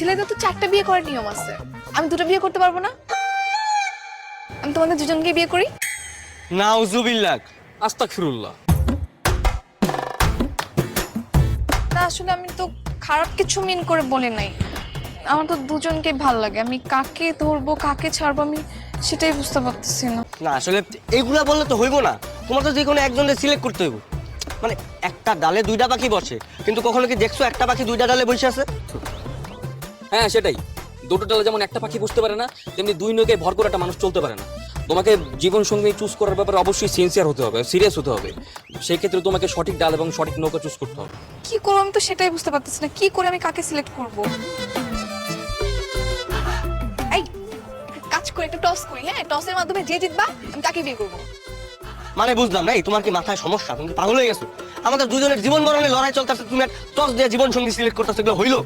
ছেলেদের তো চারটা বিয়ে করার নিয়ম আছে। আমি দুটো বিয়ে করতে পারব না? আমি তোমাদের দুজনকে বিয়ে করি? নাউজুবিল্লাহ আস্তাক ফিরুল্লাহ না আসলে আমি তো খারাপ কিছু মিন করে বলি নাই। আমার তো দুজনকে ভালো লাগে। আমি কাকে ধরবো কাকে ছাড়বো আমি সেটাই বুঝতে পারতেছি না। না আসলে এইগুলা বললে তো হইব না। তোমার তো যে কোনো একজনের সিলেক্ট করতে হইব। মানে একটা ডালে দুইটা পাখি বসে কিন্তু কখনো কি দেখছ একটা পাখি দুইটা ডালে বসে আছে? হ্যাঁ সেটাই। দুটো ডালে যেমন একটা পাখি বসতে পারে না তেমনি দুই নৌকে ভর করে একটা মানুষ চলতে পারে না। তোমাকে জীবন সঙ্গী চুজ করার ব্যাপারে অবশ্যই সিনসিয়ার হতে হবে সিরিয়াস হতে হবে। সেই ক্ষেত্রে তোমাকে সঠিক ডাল এবং সঠিক নৌকা চুজ করতে হবে। কি করব আমি তো সেটাই বুঝতে পারতেছি না কি করে আমি কাকে সিলেক্ট করব? এই কাজ করে একটু টস করি হ্যাঁ? টসের মাধ্যমে যে জিতবা আমি তাকে বিয়ে করব। মানে বুঝলাম না এই তোমার কি মাথায় সমস্যা? তুমি পাগল হয়ে গেছো? আমাদের দুজনের জীবন মরণের লড়াই চলতেছে তুমি টস দিয়ে জীবন সঙ্গী সিলেক্ট করতেছো এগুলো হইল?